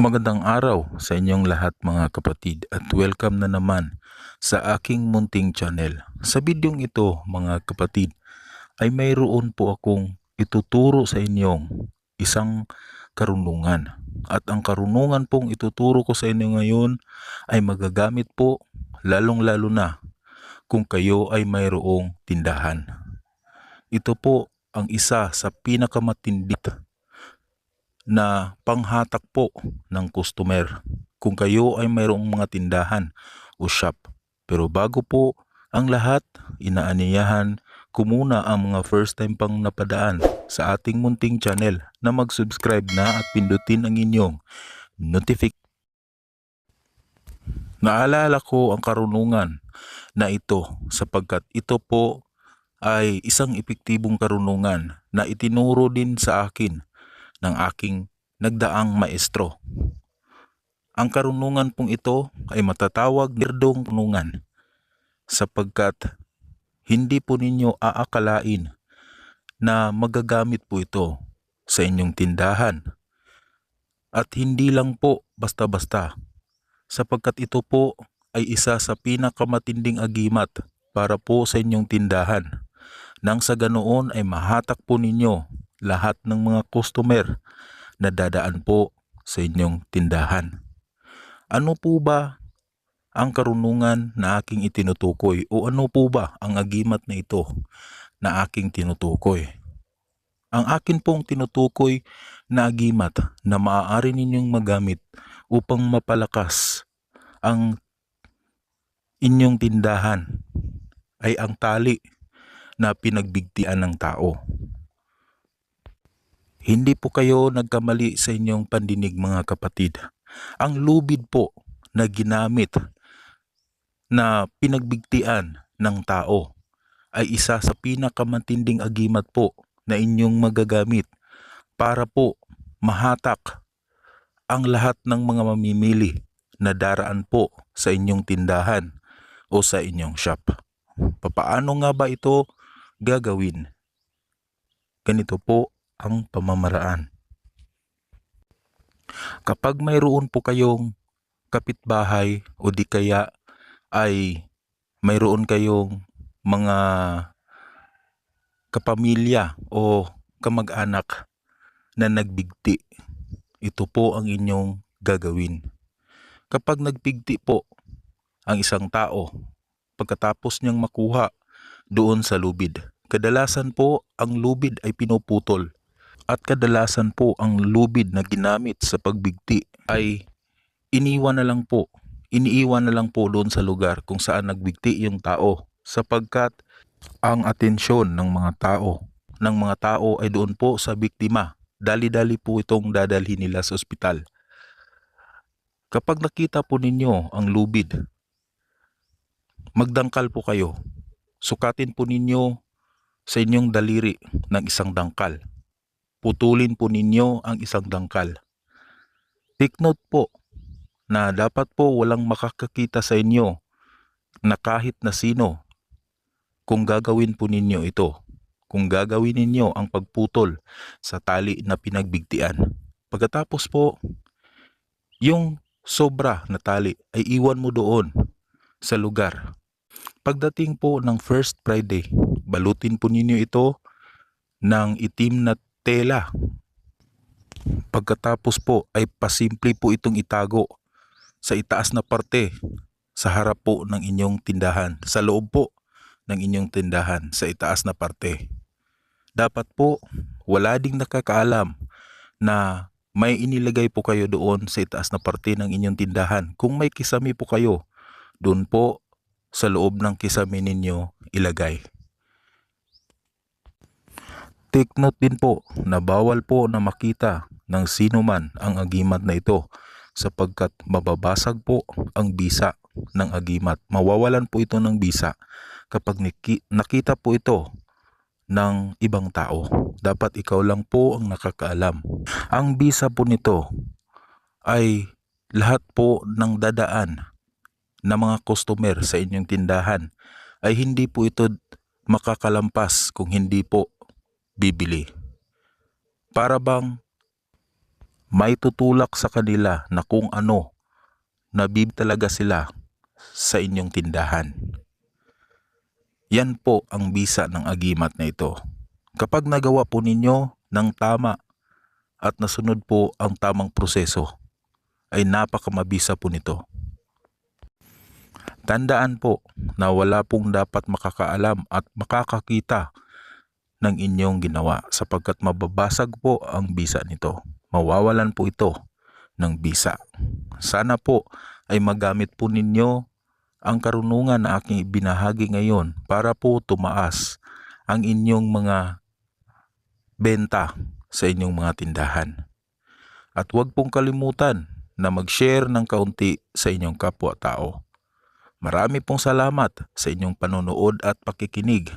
Magandang araw sa inyong lahat mga kapatid at welcome na naman sa aking munting channel. Sa bidyong ito mga kapatid ay mayroon po akong ituturo sa inyong isang karunungan. At ang karunungan pong ituturo ko sa inyo ngayon ay magagamit po lalong lalo na kung kayo ay mayroong tindahan. Ito po ang isa sa pinakamatindi na panghatak po ng customer kung kayo ay mayroong mga tindahan o shop. Pero bago po ang lahat, inaaniyahan ko muna ang mga first time pang napadaan sa ating munting channel na mag-subscribe na at pindutin ang inyong notification. Naalala ko ang karunungan na ito sapagkat ito po ay isang epektibong karunungan na itinuro din sa akin ng aking nagdaang maestro. Ang karunungan pong ito ay matatawag nirdong punungan sapagkat hindi po ninyo aakalain na magagamit po ito sa inyong tindahan. At hindi lang po basta-basta sapagkat ito po ay isa sa pinakamatinding agimat para po sa inyong tindahan. Nang sa ganoon ay mahatak po ninyo lahat ng mga customer na dadaan po sa inyong tindahan. Ano po ba ang karunungan na aking itinutukoy o ano po ba ang agimat na ito na aking tinutukoy? Ang akin pong tinutukoy na agimat na maaari ninyong magamit upang mapalakas ang inyong tindahan ay ang tali na pinagbigtian ng tao. Hindi po kayo nagkamali sa inyong pandinig mga kapatid. Ang lubid po na ginamit na pinagbigtian ng tao ay isa sa pinakamatinding agimat po na inyong magagamit para po mahatak ang lahat ng mga mamimili na daraan po sa inyong tindahan o sa inyong shop. Papaano nga ba ito gagawin? Ganito po ang pamamaraan. Kapag mayroon po kayong kapitbahay o di kaya ay mayroon kayong mga kapamilya o kamag-anak na nagbigti, ito po ang inyong gagawin. Kapag nagbigti po ang isang tao, pagkatapos niyang makuha doon sa lubid, kadalasan po ang lubid ay pinuputol at kadalasan po ang lubid na ginamit sa pagbigti ay iniwan na lang po, iniiwan na lang po doon sa lugar kung saan nagbigti yung tao sapagkat ang atensyon ng mga tao ng mga tao ay doon po sa biktima. Dali-dali po itong dadalhin nila sa ospital. Kapag nakita po ninyo ang lubid, magdangkal po kayo. Sukatin po ninyo sa inyong daliri ng isang dangkal putulin po ninyo ang isang dangkal. Take note po na dapat po walang makakakita sa inyo na kahit na sino kung gagawin po ninyo ito. Kung gagawin ninyo ang pagputol sa tali na pinagbigtian. Pagkatapos po, yung sobra na tali ay iwan mo doon sa lugar. Pagdating po ng first Friday, balutin po ninyo ito ng itim na tela. Pagkatapos po ay pasimple po itong itago sa itaas na parte sa harap po ng inyong tindahan, sa loob po ng inyong tindahan, sa itaas na parte. Dapat po wala ding nakakaalam na may inilagay po kayo doon sa itaas na parte ng inyong tindahan. Kung may kisami po kayo, doon po sa loob ng kisami ninyo ilagay. Take note din po na bawal po na makita ng sino man ang agimat na ito sapagkat mababasag po ang bisa ng agimat. Mawawalan po ito ng bisa kapag nakita po ito ng ibang tao. Dapat ikaw lang po ang nakakaalam. Ang bisa po nito ay lahat po ng dadaan na mga customer sa inyong tindahan ay hindi po ito makakalampas kung hindi po bibili. Para bang may tutulak sa kanila na kung ano, nabib talaga sila sa inyong tindahan. Yan po ang bisa ng agimat na ito. Kapag nagawa po ninyo ng tama at nasunod po ang tamang proseso, ay napakamabisa po nito. Tandaan po na wala pong dapat makakaalam at makakakita ng inyong ginawa sapagkat mababasag po ang bisa nito. Mawawalan po ito ng bisa. Sana po ay magamit po ninyo ang karunungan na aking ibinahagi ngayon para po tumaas ang inyong mga benta sa inyong mga tindahan. At huwag pong kalimutan na mag-share ng kaunti sa inyong kapwa-tao. Marami pong salamat sa inyong panonood at pakikinig.